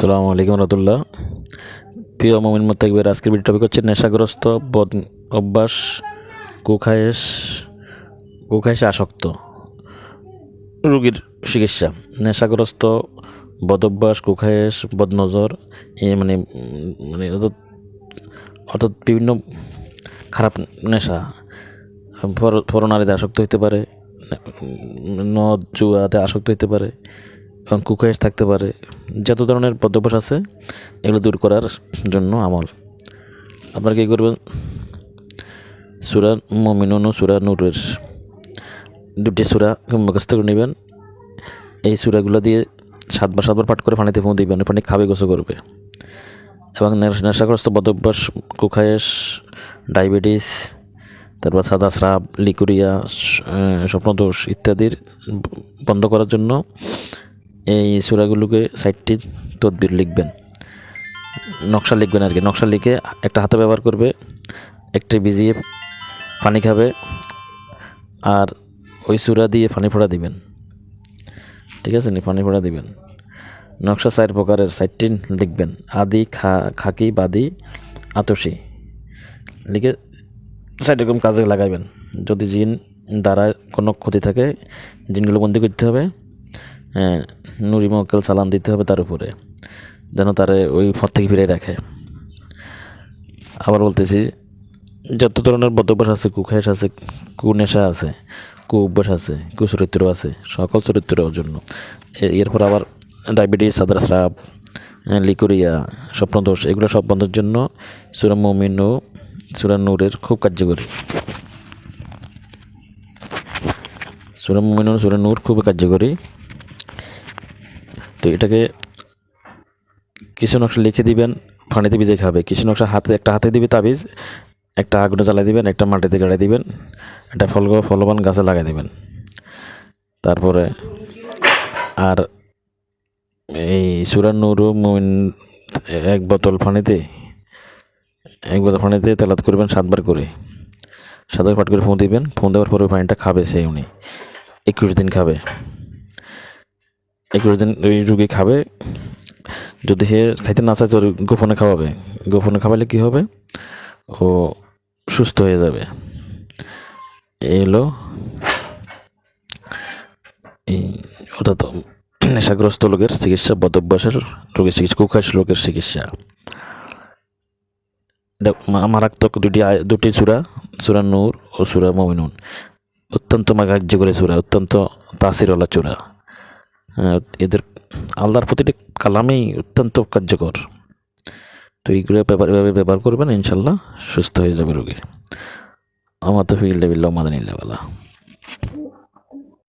আসসালামু আলাইকুম রহমতুল্লাহ। প্রিয় মমিন মোত্তাকবের আজকের ভিডিও টপিক হচ্ছে নেশাগ্রস্ত, বদ অভ্যাস, কুখায়েশ, কুখায়েশে আসক্ত রোগীর চিকিৎসা। নেশাগ্রস্ত বদভ্যাস কুখায়েশ বদনজর মানে মানে অর্থাৎ বিভিন্ন খারাপ নেশা, ফর পরনারীতে আসক্ত হতে পারে নদ জুয়াতে আসক্ত হতে পারে এবং কুকাইশ থাকতে পারে। যত ধরনের পদ্মপাস আছে, এগুলো দূর করার জন্য আমল। আপনারা কী করবেন? সুরা মমিনুন ও সুরা নূরের দুটি সুরা মুখস্থ করে নেবেন। এই সুরাগুলো দিয়ে সাতবার সাতবার পাঠ করে পানিতে ফুঁ দিবেন পানি খাবে, গোসল করবে। এবং নেশ- নেশাগ্রস্ত বদভ্যাস কুখায়েশ ডায়াবেটিস, তারপর সাদা স্রাব, লিকুরিয়া স্বপ্নদোষ ইত্যাদির বন্ধ করার জন্য এই সুরাগুলোকে সাইটটি তদবির লিখবেন। নকশা লিখবেন আর কি। নকশা লিখে একটা হাতে ব্যবহার করবে, একটি ভিজিয়ে পানি খাবে, আর ওই সুরা দিয়ে পানি ফোড়া দিবেন। ঠিক আছে নি? পানি ফোড়া দিবেন। নকশা চার প্রকারের সাইটটি লিখবেন। আদি, খা, খাকি, বাদি, আতসী। লিখে সাইড এরকম কাজে লাগাইবেন। যদি জিন দ্বারা কোনো ক্ষতি থাকে, জিনগুলো বন্দি করতে হবে। নুরি মক্কেল চালান দিতে হবে তার উপরে যেন তারে ওই পথ থেকে ফিরে রাখে। আবার বলতেছি যত ধরনের বদভ্যাস আছে কুখায়স আছে কুনেশা আছে কু অভ্যাস আছে কুচরিত্র আছে সকল চরিত্রের জন্য। এরপর আবার ডায়াবেটিস সাদার স্রাব হ্যাঁ, লিকুরিয়া স্বপ্নদোষ এগুলো সব বন্ধের জন্য সুরা মমিন সুরা নূরের খুব কার্যকরী। সুরা মমিন ও সুরা নূর খুবই কার্যকরী। তো এটাকে কিছু নকশা লিখে দিবেন, পানিতে ভিজে খাবে। কিছু নকশা হাতে, একটা হাতে দিবে তাবিজ, একটা আগুনে জ্বালাই দিবেন, একটা মাটিতে গাড়াই দিবেন, একটা ফল ফলবান গাছে লাগাই দিবেন। তারপরে আর এই সুরান নুরু মুমিন, এক বোতল পানিতে, এক বোতল পানিতে তেলাত করবেন সাতবার করে। সাতবার পাট করে ফোঁ দিবেন, ফোঁ দেওয়ার পরে পানিটা খাবে সেই উনি। একুশ দিন খাবে। একুশ দিন ওই রুগী খাবে, যদি সে খাইতে না চায়, তো গোপনে খাওয়াবে। গোপনে খাওয়ালে কী হবে? ও সুস্থ হয়ে যাবে। এই অর্থাৎ নেশাগ্রস্ত লোকের চিকিৎসা, বদভ্যাসের রোগের চিকিৎসা কুখাস লোকের চিকিৎসা। মারাত্মক দুটি দুটি চূড়া চূড়া নূর ও চূড়া মমিনুন। অত্যন্ত কার্যকরী চূড়া অত্যন্ত তাসিরওয়ালা চূড়া। এদের আল্লাহর প্রতিটি কালামেই অত্যন্ত কার্যকর। তো এইগুলো ব্যাপার, এভাবে ব্যবহার করবেন, ইনশাল্লাহ সুস্থ হয়ে যাবে রোগী। আমার তো ফিল্ডে বিল্লা মাদানিল্লাহ